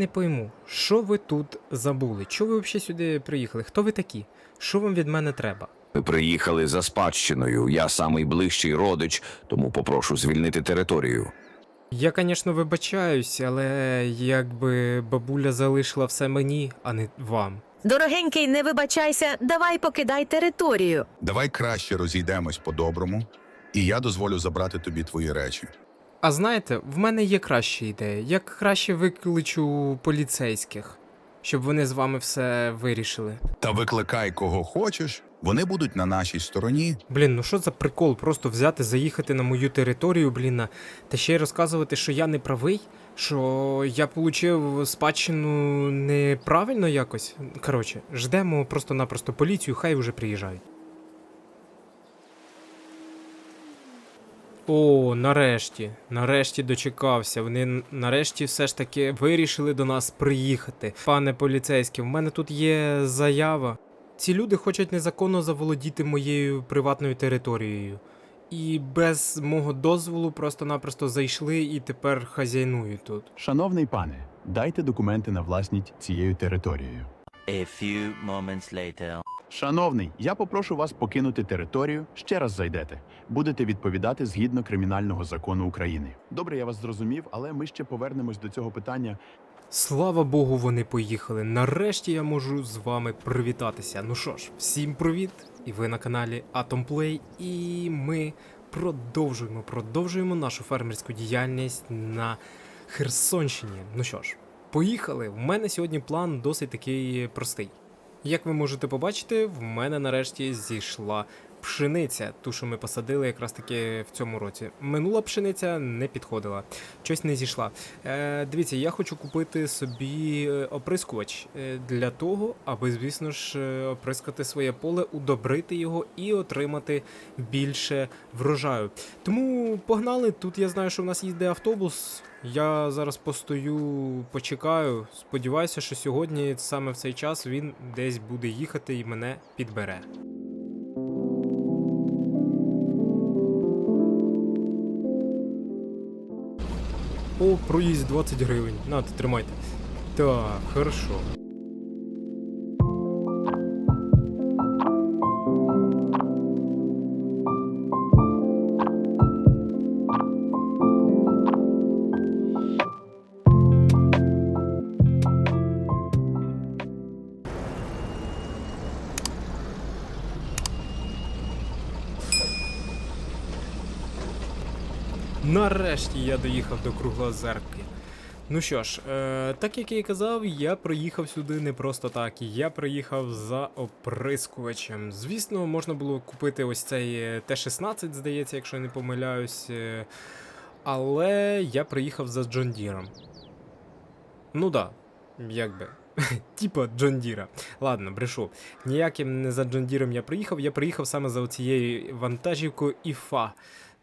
Не пойму, що ви тут забули? Чого ви взагалі сюди приїхали? Хто ви такі? Що вам від мене треба? Ми приїхали за спадщиною. Я самий ближчий родич, тому попрошу звільнити територію. Я, звісно, вибачаюсь, але якби бабуля залишила все мені, а не вам. Дорогенький, не вибачайся, давай покидай територію. Давай краще розійдемось по-доброму, і я дозволю забрати тобі твої речі. А знаєте, в мене є краща ідея. Я краще викличу поліцейських, щоб вони з вами все вирішили. Та викликай кого хочеш, вони будуть на нашій стороні. Блін, ну що за прикол просто взяти, заїхати на мою територію, блін, та ще й розказувати, що я не правий, що я получив спадщину неправильно якось. Коротше, ждемо просто-напросто поліцію, хай вже приїжджають. О, нарешті, нарешті дочекався. Вони нарешті все ж таки вирішили до нас приїхати. Пане поліцейський, в мене тут є заява. Ці люди хочуть незаконно заволодіти моєю приватною територією. І без мого дозволу просто-напросто зайшли і тепер хазяйнують тут. Шановний пане, дайте документи на власність цією територією. A few moments later. Шановний, я попрошу вас покинути територію. Ще раз зайдете. Будете відповідати згідно кримінального закону України. Добре, я вас зрозумів, але ми ще повернемось до цього питання. Слава Богу, вони поїхали. Нарешті я можу з вами привітатися. Ну що ж, всім привіт! І ви на каналі Play. І ми продовжуємо, продовжуємо нашу фермерську діяльність на Херсонщині. Ну що ж, поїхали. В мене сьогодні план досить такий простий. Як ви можете побачити, в мене нарешті зійшла пшениця, ту, що ми посадили якраз таки в цьому році. Минула пшениця не підходила, щось не зійшла. Е, дивіться, я хочу купити собі е, оприскувач е, для того, аби, звісно ж, е, оприскати своє поле, удобрити його і отримати більше врожаю. Тому погнали. Тут я знаю, що в нас їде автобус. Я зараз постою, почекаю. Сподіваюся, що сьогодні саме в цей час він десь буде їхати і мене підбере. О, проїзд 20 гривень. Нате, тримайте. Так, хорошо. Нарешті я доїхав до Круглозерки. Ну що ж, е, так як я і казав, я приїхав сюди не просто так. Я приїхав за оприскувачем. Звісно, можна було купити ось цей е, Т-16, здається, якщо я не помиляюсь. е, Але я приїхав за Джон Діром. Ну да, як би. Типа Джон Діра. Ладно, брешу. Ніяким не за Джон Діром я приїхав, я приїхав саме за цією вантажівкою ІФА.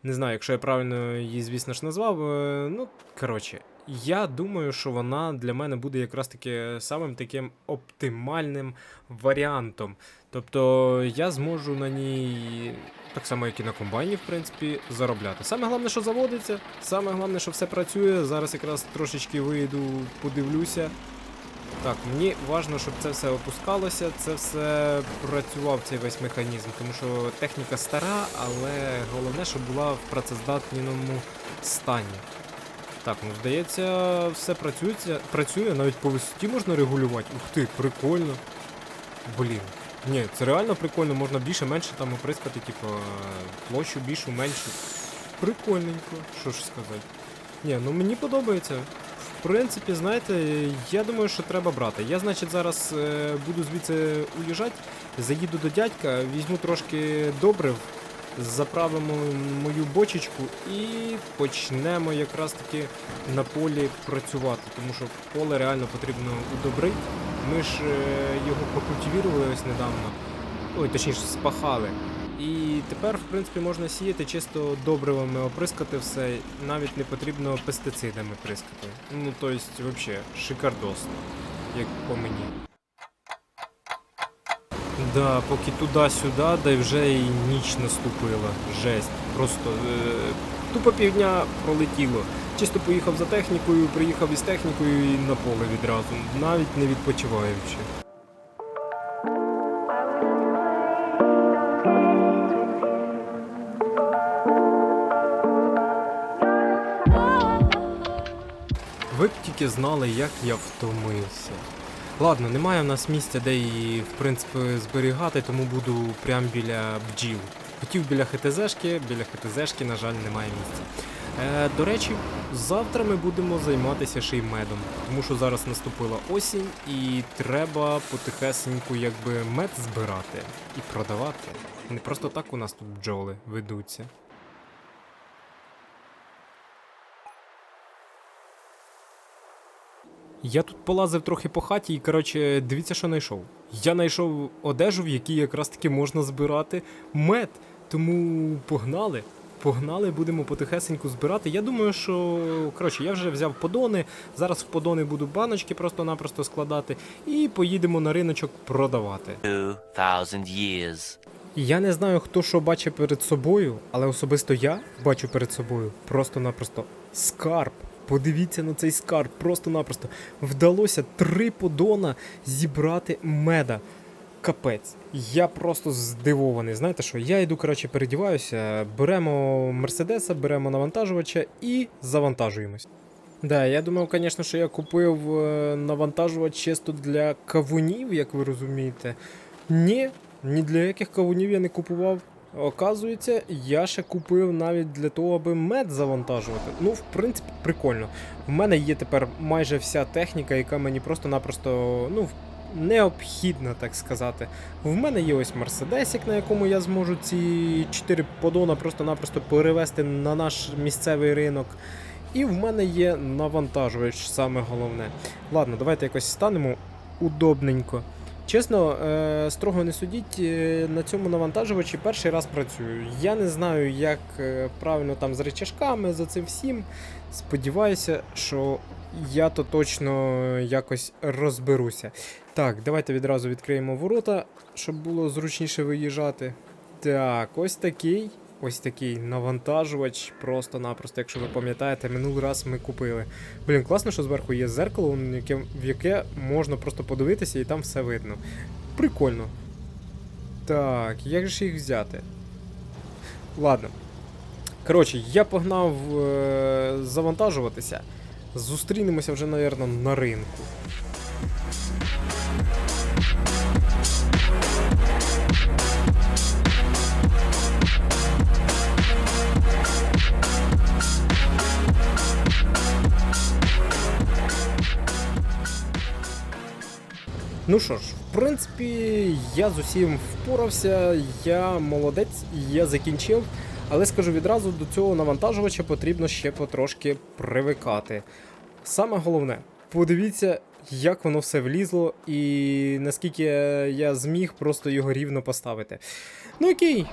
Не знаю, якщо я правильно її, звісно ж, назвав. е, Ну, коротше, я думаю, що вона для мене буде якраз таки самим таким оптимальним варіантом. Тобто я зможу на ній, так само, як і на комбайні, в принципі, заробляти. Саме головне, що заводиться, саме головне, що все працює. Зараз якраз трошечки вийду, подивлюся. Так, мені важливо, щоб це все опускалося, це все працював цей весь механізм, тому що техніка стара, але головне, щоб була в працездатному стані. Так, ну здається, все працюється, працює, навіть по висоті можна регулювати. Ух ти, прикольно. Блін. Ні, це реально прикольно, можна більше менше там оприскати, типу, площу більшу, меншу. Прикольненько, що ж сказати. Ні, ну мені подобається. В принципі, знаєте, я думаю, що треба брати. Я, значить, зараз е, буду звідси уїжджати, заїду до дядька, візьму трошки добрив, заправимо мою бочечку і почнемо якраз таки на полі працювати, тому що поле реально потрібно удобрити. Ми ж е, його покультивірували ось недавно. Ой, точніше, спахали. Тепер, в принципі, можна сіяти чисто добривами, оприскати все, навіть не потрібно пестицидами прискати. Ну, тобто, взагалі, шикардосно, як по мені. Да, поки туди-сюди, да й вже і ніч наступила. Жесть. Просто е, тупо півдня пролетіло. Чисто поїхав за технікою, приїхав із технікою і на поле відразу, навіть не відпочиваючи. Ви б тільки знали, як я втомився. Ладно, немає в нас місця, де її, в принципі, зберігати, тому буду прямо біля бджіл. Хотів біля ХТЗшки, біля ХТЗшки, на жаль, немає місця. Е, до речі, завтра ми будемо займатися ще й медом, тому що зараз наступила осінь і треба потихесеньку якби мед збирати і продавати. Не просто так у нас тут бджоли ведуться. Я тут полазив трохи по хаті і, коротше, дивіться, що знайшов. Я знайшов одежу, в якій якраз таки можна збирати мед. Тому погнали. Погнали, будемо потихесеньку збирати. Я думаю, що коротше, я вже взяв подони. Зараз в подони буду баночки просто-напросто складати і поїдемо на риночок продавати. 2,000 years. Я не знаю, хто що бачить перед собою, але особисто я бачу перед собою просто-напросто скарб. Подивіться на цей скарб, просто-напросто. Вдалося три подона зібрати меда. Капець. Я просто здивований. Знаєте що? Я йду, коротше, передіваюся, беремо мерседеса, беремо навантажувача і завантажуємось. Да, я думав, звісно, що я купив е, навантажувач чисто для кавунів, як ви розумієте. Ні, ні для яких кавунів я не купував. Оказується, я ще купив навіть для того, аби мед завантажувати. Ну, в принципі, прикольно. В мене є тепер майже вся техніка, яка мені просто-напросто ну, необхідна, так сказати. В мене є ось мерседесик, на якому я зможу ці 4 подона просто-напросто перевести на наш місцевий ринок. І в мене є навантажувач, саме головне. Ладно, давайте якось станемо удобненько. Чесно, е, строго не судіть, е, на цьому навантажувачі перший раз працюю. Я не знаю, як е, правильно там з речашками, за цим всім. Сподіваюся, що я то точно якось розберуся. Так, давайте відразу відкриємо ворота, щоб було зручніше виїжджати. Так, ось такий. Ось такий навантажувач, просто-напросто, якщо ви пам'ятаєте, минулий раз ми купили. Блін, класно, що зверху є зеркало, в яке, можна просто подивитися і там все видно. Прикольно. Так, як же їх взяти? Ладно. Коротше, я погнав е- завантажуватися. Зустрінемося вже, напевно, на ринку. Ну що ж, в принципі, я з усім впорався, я молодець, я закінчив. Але скажу відразу, до цього навантажувача потрібно ще потрошки привикати. Саме головне, подивіться, як воно все влізло, і наскільки я зміг просто його рівно поставити. Ну окей,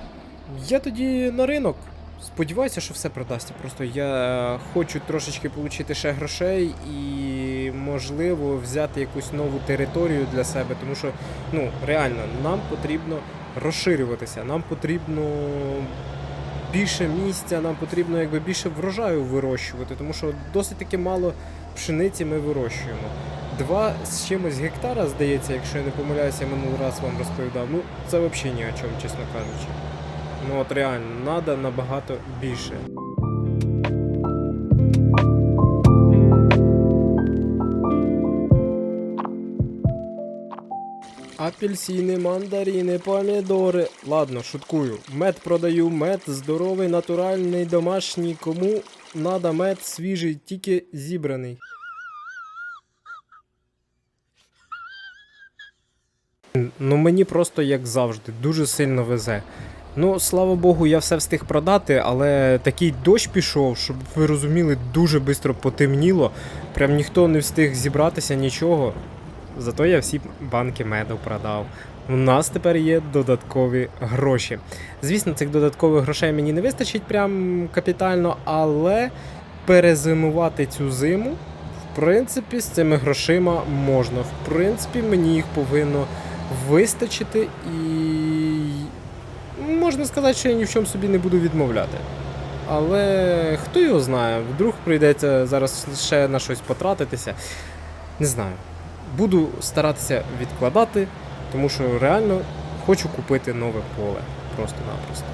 я тоді на ринок. Сподіваюся, що все продасться. Просто я хочу трошечки отримати ще грошей і, можливо, взяти якусь нову територію для себе, тому що, ну, реально, нам потрібно розширюватися, нам потрібно більше місця, нам потрібно якби більше врожаю вирощувати, тому що досить таки мало пшениці ми вирощуємо. Два з чимось гектара, здається, якщо я не помиляюся, я минулий раз вам розповідав. Ну, це взагалі ні о чому, чесно кажучи. Ну от реально, треба набагато більше. Апельсини, мандарини, помідори. Ладно, шуткую. Мед продаю, мед здоровий, натуральний, домашній. Кому надо мед свіжий, тільки зібраний. Ну мені просто як завжди, дуже сильно везе. Ну, слава Богу, я все встиг продати, але такий дощ пішов, щоб ви розуміли, дуже швидко потемніло. Прям ніхто не встиг зібратися, нічого. Зато я всі банки меду продав. У нас тепер є додаткові гроші. Звісно, цих додаткових грошей мені не вистачить прям капітально, але перезимувати цю зиму, в принципі, з цими грошима можна. В принципі, мені їх повинно вистачити і можна сказати, що я ні в чому собі не буду відмовляти. Але хто його знає, вдруг прийдеться зараз ще на щось потратитися. Не знаю. Буду старатися відкладати, тому що реально хочу купити нове поле. Просто-напросто.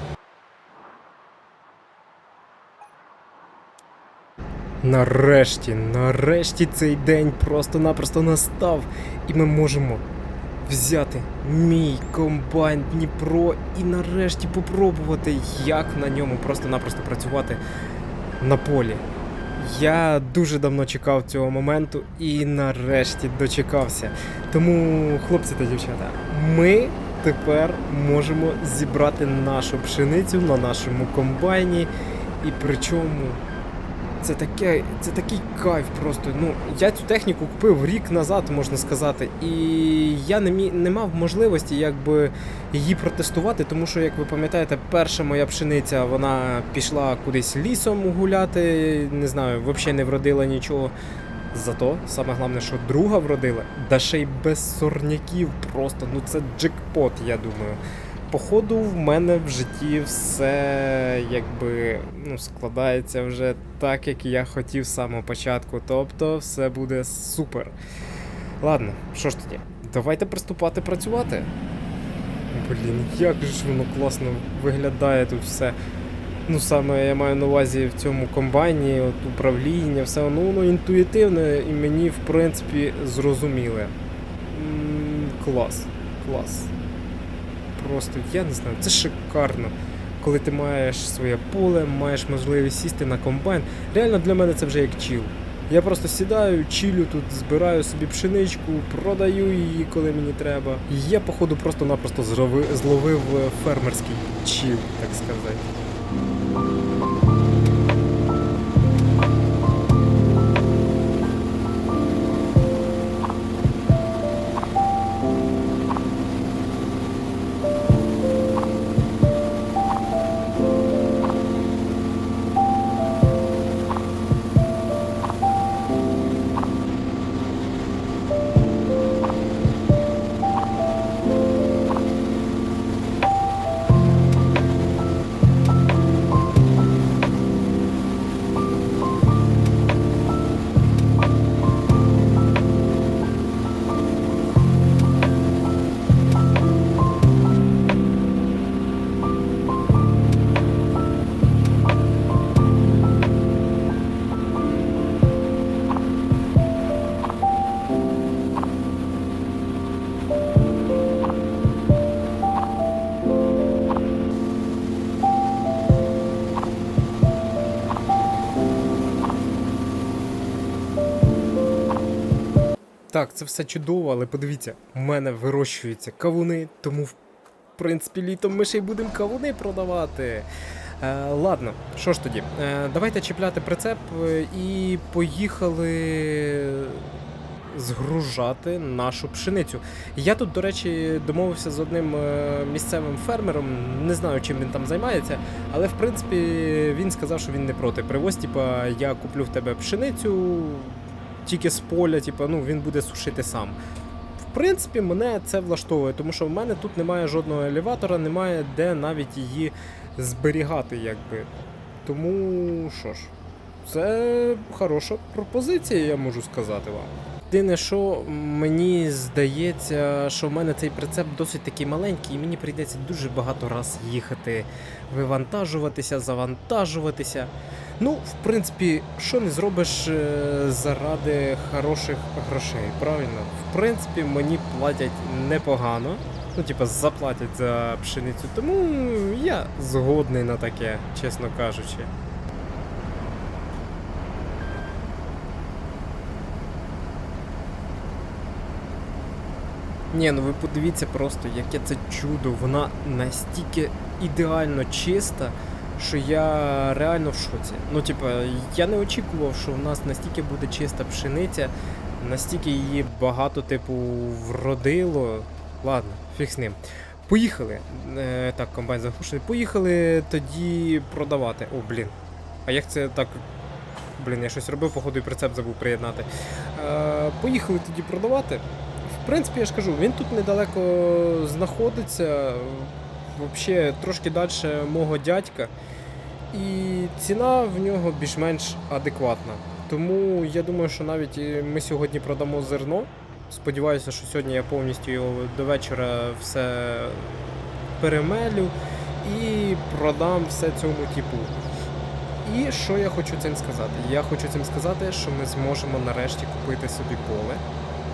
Нарешті, нарешті цей день просто-напросто настав, і ми можемо взяти мій комбайн Дніпро і нарешті попробувати, як на ньому просто-напросто працювати на полі. Я дуже давно чекав цього моменту і нарешті дочекався. Тому, хлопці та дівчата, ми тепер можемо зібрати нашу пшеницю на нашому комбайні. І причому це таке, це такий кайф просто. Ну, я цю техніку купив рік назад, можна сказати, і я не, мі, не мав можливості якби її протестувати, тому що, як ви пам'ятаєте, перша моя пшениця вона пішла кудись лісом гуляти, не знаю, взагалі не вродила нічого. Зато саме головне, що друга вродила, да ще й без сорняків просто. Ну це джекпот, я думаю. Походу, в мене в житті все якби ну, складається вже так, як я хотів з самого початку. Тобто все буде супер. Ладно, що ж тоді? Давайте приступати працювати. Блін, як же воно класно виглядає тут все. Ну, саме я маю на увазі в цьому комбайні, от управління, все воно, воно інтуїтивне і мені, в принципі, зрозуміле. М, Клас, клас. Просто я не знаю, це шикарно. Коли ти маєш своє поле, маєш можливість сісти на комбайн. Реально для мене це вже як чіл. Я просто сідаю, чилю тут, збираю собі пшеничку, продаю її, коли мені треба. І я, походу, просто-напросто зловив е, фермерський чіл, так сказати. Так, це все чудово, але подивіться, у мене вирощуються кавуни, тому в принципі літом ми ще й будемо кавуни продавати. Е, ладно, що ж тоді? Е, давайте чіпляти прицеп е, і поїхали згружати нашу пшеницю. Я тут, до речі, домовився з одним е, місцевим фермером, не знаю, чим він там займається, але в принципі він сказав, що він не проти. Привозь, типа, я куплю в тебе пшеницю тільки з поля, типа, ну він буде сушити сам. В принципі, мене це влаштовує, тому що в мене тут немає жодного елеватора, немає де навіть її зберігати, якби. Тому що ж, це хороша пропозиція, я можу сказати вам. Єдине, що мені здається, що в мене цей прицеп досить такий маленький, і мені прийдеться дуже багато раз їхати, вивантажуватися, завантажуватися. Ну, в принципі, що не зробиш е, заради хороших грошей, правильно? В принципі, мені платять непогано. Ну, типа, заплатять за пшеницю, тому я згодний на таке, чесно кажучи. Ні, ну ви подивіться просто, яке це чудо. Вона настільки ідеально чиста, що я реально в шоці. Ну, типа, я не очікував, що в нас настільки буде чиста пшениця, настільки її багато, типу, вродило. ладно, фіг з ним. Поїхали. Е, так, комбайн заглушений. Поїхали тоді продавати. О, блін. А як це так. Блін, я щось робив, походу, і прицеп забув приєднати. Е, поїхали тоді продавати. В принципі, я ж кажу, він тут недалеко знаходиться. Взагалі, трошки далі мого дядька. І ціна в нього більш-менш адекватна. Тому я думаю, що навіть ми сьогодні продамо зерно. Сподіваюся, що сьогодні я повністю його до вечора все перемелю і продам все цьому типу. І що я хочу цим сказати? Я хочу цим сказати, що ми зможемо нарешті купити собі поле.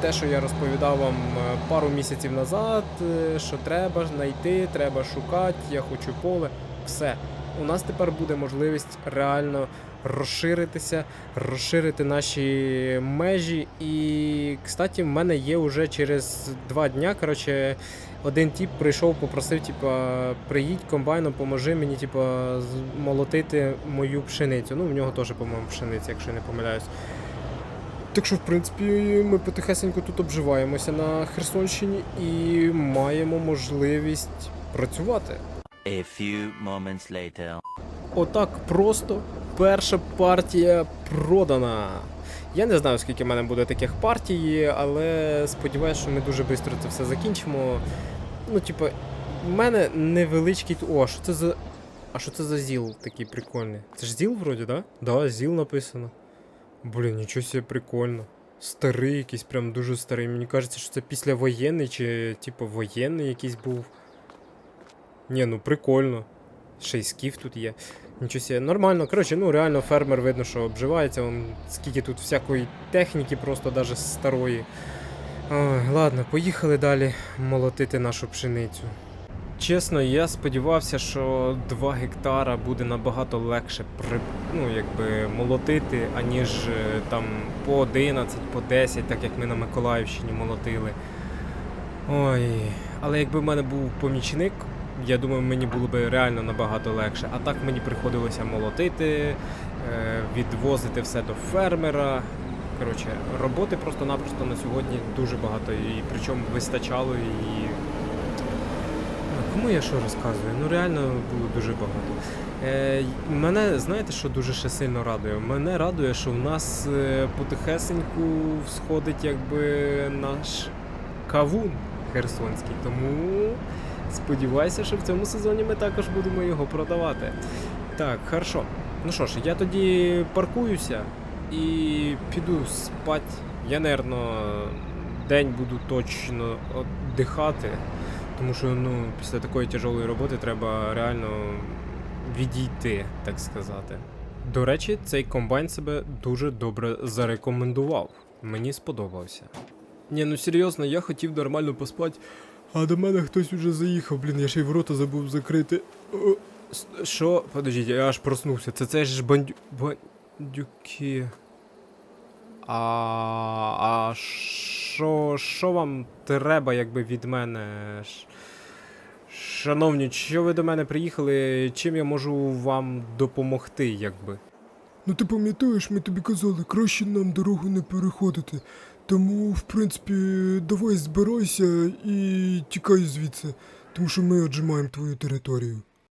Те, що я розповідав вам е, пару місяців назад, е, що треба знайти, треба шукати, я хочу поле. Все. У нас тепер буде можливість реально розширитися, розширити наші межі. І, кстати, в мене є вже через два дня. Коротше, один тіп прийшов, попросив, типа, приїдь комбайном, поможи мені, типа, молотити мою пшеницю. Ну, в нього теж, по-моєму, пшениця, якщо не помиляюсь. Так що, в принципі, ми потихесенько тут обживаємося на Херсонщині і маємо можливість працювати. A few moments later. Отак просто перша партія продана. Я не знаю, скільки в мене буде таких партій, але сподіваюся, що ми дуже швидко це все закінчимо. Ну, типу, в мене невеличкий. О, а що це за. А що це за ЗІЛ такий прикольний? Це ж ЗІЛ вроді, да? Да, ЗІЛ написано. Блін, нічого себе прикольно. Старий якийсь, прям дуже старий. Мені кажеться, що це післявоєнний чи типу воєнний якийсь був. Ні, ну прикольно. Ще й скіф тут є. Нічого себе. Нормально. Коротше, ну реально фермер видно, що обживається. Вон, скільки тут всякої техніки, просто даже старої. Ой, ладно, поїхали далі молотити нашу пшеницю. Чесно, я сподівався, що 2 гектара буде набагато легше при, ну, якби, молотити, аніж е, там по 11, по 10, так як ми на Миколаївщині молотили. Ой, але якби в мене був помічник, я думаю, мені було б реально набагато легше. А так мені приходилося молотити, е, відвозити все до фермера. Коротше, роботи просто-напросто на сьогодні дуже багато, і причому вистачало і. Кому я що розказую? Ну реально було дуже багато. Е, мене, знаєте, що дуже ще сильно радує? Мене радує, що в нас е, потихесеньку всходить якби наш кавун херсонський. Тому сподіваюся, що в цьому сезоні ми також будемо його продавати. Так, хорошо. Ну що ж, я тоді паркуюся і піду спать. Я, напевно, день буду точно віддихати, тому що ну, після такої тяжкої роботи треба реально відійти, так сказати. До речі, цей комбайн себе дуже добре зарекомендував. Мені сподобався. Ні, ну серйозно, я хотів нормально поспати, а до мене хтось уже заїхав, блін, я ще й ворота забув закрити. О, Що? Подождіть, я аж проснувся. Це це ж бандю... бандюки. А, а що, що вам треба, якби від мене? Шановні, що ви до мене приїхали? Чим я можу вам допомогти, якби? Ну ти пам'ятаєш, ми тобі казали, краще нам дорогу не переходити. Тому, в принципі, давай збирайся і тікай звідси, тому що ми отжимаємо твою територію.